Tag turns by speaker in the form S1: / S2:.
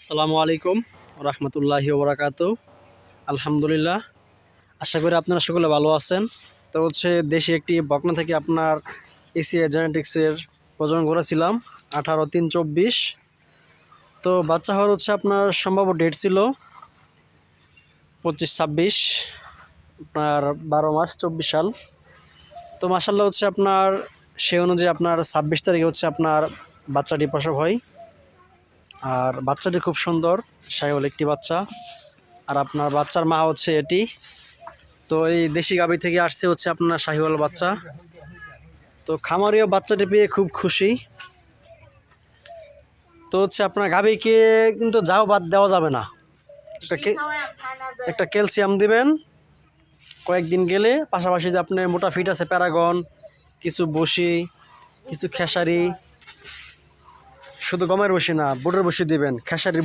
S1: আসসালামু আলাইকুম রহমতুল্লাহি ওবরাকাত আলহামদুলিল্লাহ, আশা করি আপনারা সকলে ভালো আছেন। তো হচ্ছে দেশে একটি বকনা থেকে আপনার এসিআই জেনেটিক্সের প্রজনন করেছিলাম, আঠারো তিন চব্বিশ। তো বাচ্চা হওয়ার হচ্ছে আপনার সম্ভাব্য ডেট ছিল পঁচিশ ছাব্বিশ, আপনার বারো মাস চব্বিশ সাল। তো মাসাল্লাহ হচ্ছে আপনার সে অনুযায়ী আপনার ছাব্বিশ তারিখে হচ্ছে আপনার বাচ্চাটি প্রসব হয়। আর বাচ্চাটি খুব সুন্দর, সাইওয়াল একটি বাচ্চা। আর আপনার বাচ্চার মা হচ্ছে এটি। তো এই দেশি গাবি থেকে আসছে হচ্ছে আপনার শাহিওয়াল বাচ্চা। তো খামারিও বাচ্চাটি পেয়ে খুব খুশি। তো হচ্ছে আপনার গাভিকে কিন্তু যাও বাদ দেওয়া যাবে না। একটা একটা ক্যালসিয়াম দিবেন। কয়েকদিন গেলে, পাশাপাশি যে আপনার মোটা ফিট আছে প্যারাগন, কিছু বসি, কিছু খেসারি শুধু গমের বসি না বুটের বসি দিবেন খেসারির